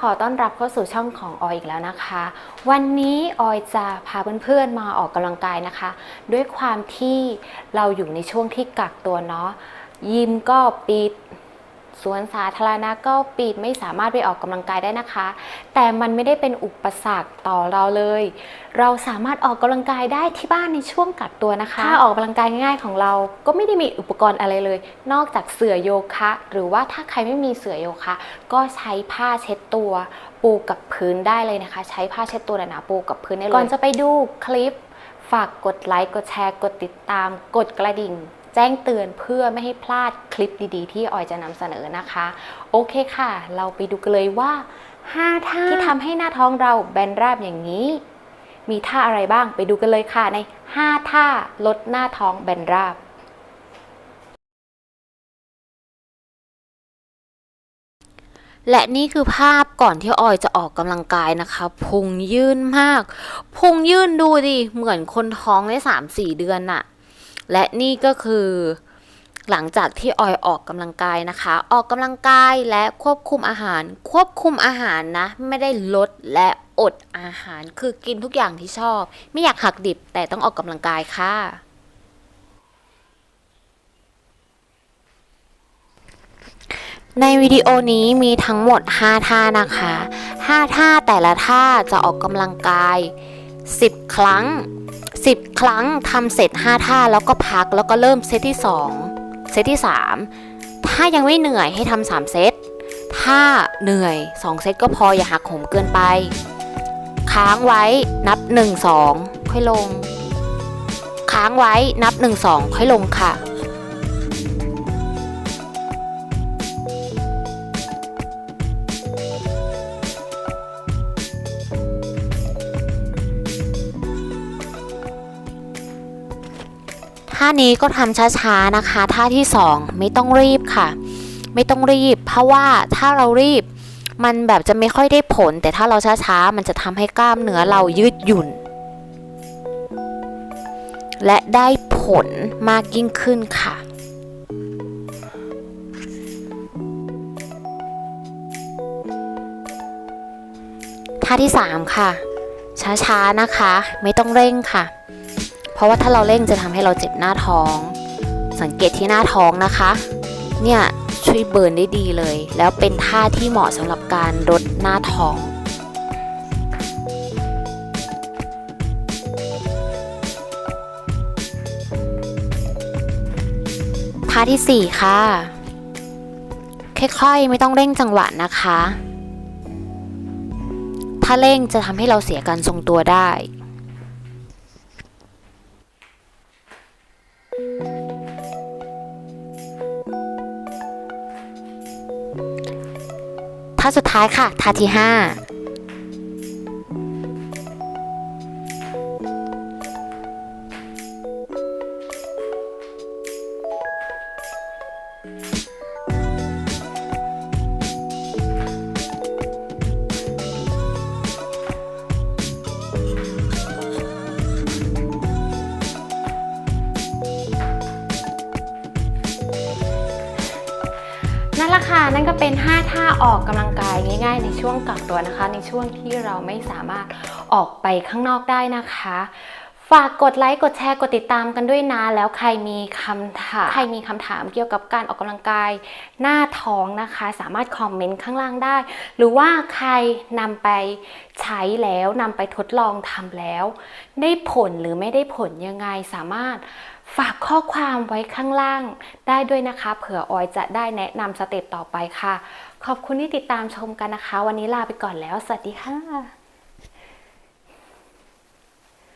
ขอต้อนรับเข้าสู่ช่องของออยอีกแล้วนะคะ วันนี้ออยจะพาเพื่อนๆมาออกกำลังกายนะคะ ด้วยความที่เราอยู่ในช่วงที่กักตัวเนาะยิมก็ปิด สวนสาธารณะก็ปิดไม่สามารถไปออกกำลังกายได้นะคะ แต่มันไม่ได้เป็นอุปสรรคต่อเราเลย เราสามารถออกกำลังกายได้ที่บ้านในช่วงกักตัวนะคะถ้าออกกำลังกายง่าย ๆของเราก็ไม่ได้มีอุปกรณ์อะไรเลย นอกจากเสื่อโยคะ หรือว่าถ้าใครไม่มีเสื่อโยคะ ก็ใช้ผ้าเช็ดตัว ปูกับพื้นได้เลยนะคะ ใช้ผ้าเช็ดตัวหนาๆปูกับพื้นได้เลยก่อนจะไปดูคลิป ฝากกดไลค์กดแชร์ กดติดตาม กดกระดิ่ง แจ้งเตือนเพื่อไม่ให้พลาดคลิปดีๆ ที่ออยจะนำเสนอนะคะ โอเคค่ะ เราไปดูกันเลยว่า5ท่าที่ทำให้หน้าท้องเราแบนราบอย่างนี้ มีท่าอะไรบ้างไปดูกันเลยค่ะใน 5 ท่าลดหน้าท้องแบนราบและนี่คือภาพก่อนที่ออยจะออกกำลังกายนะคะพุงยื่นมาก พุงยื่นดูดิ เหมือนคนท้องได้สามสี่เดือนน่ะ และนี่ก็คือหลังจากที่ออยออกกำลังกายนะคะ ออกกำลังกายและควบคุมอาหาร ควบคุมอาหารนะ ไม่ได้ลดและอดอาหาร คือกินทุกอย่างที่ชอบ ไม่อยากหักดิบแต่ต้องออกกำลังกายค่ะ ในวิดีโอนี้มีทั้งหมด 5 ท่านะคะ 5 ท่าแต่ละท่าจะออกกำลังกาย 10 ครั้ง 10 ครั้งทำเสร็จ 5 ท่าแล้วก็พักแล้วก็เริ่มเซตที่ 2 เซตที่ 3 ถ้ายังไม่เหนื่อยให้ทำ3เซต ถ้าเหนื่อย 2 เซตก็พออย่าหักโหมเกินไป ค้างไว้นับ 1 2 ค่อยลง ค้างไว้นับ 1 2 ค่อยลงค่ะ ท่านี้ก็ทำช้าๆนะคะ ท่าที่ 2 ไม่ต้องรีบค่ะ ไม่ต้องรีบ เพราะว่าถ้าเรารีบ มันแบบจะไม่ค่อยได้ผล แต่ถ้าเราช้าๆ มันจะทำให้กล้ามเนื้อเรายืดหยุ่น และได้ผลมากยิ่งขึ้นค่ะท่าที่ 3 ค่ะ ช้าๆ นะคะ ไม่ต้องเร่งค่ะ ราะว่าถ้าเราเร่งจะทำให้เราเจ็บหน้าท้อง สังเกตที่หน้าท้องนะคะ เนี่ยช่วยเบิร์นได้ดีเลย แล้วเป็นท่าที่เหมาะสำหรับการลดหน้าท้องท่าที่ 4 ค่ะ ค่อยๆ ไม่ต้องเร่งจังหวะนะคะ ถ้าเร่งจะทำให้เราเสียการทรงตัวได้ ท่าสุดท้ายค่ะท่าที่ 5 นั่นแหละค่ะนั่นก็เป็น 5 ท่าออกกำลังกายง่าย ๆ ในช่วงกักตัวนะคะ ในช่วงที่เราไม่สามารถออกไปข้างนอกได้นะคะ ฝากกดไลค์กดแชร์กดติดตามกันด้วยนะ แล้วใครมีคำถามใครมีคำถามเกี่ยวกับการออกกำลังกายหน้าท้องนะคะ สามารถคอมเมนต์ข้างล่างได้ หรือว่าใครนำไปใช้แล้วนำไปทดลองทำแล้ว ได้ผลหรือไม่ได้ผลยังไงสามารถ ฝากข้อความไว้ข้างล่างได้ด้วยนะคะ เผื่อออยจะได้แนะนำสเต็ปต่อไปค่ะ ขอบคุณที่ติดตามชมกันนะคะ วันนี้ลาไปก่อนแล้ว สวัสดีค่ะ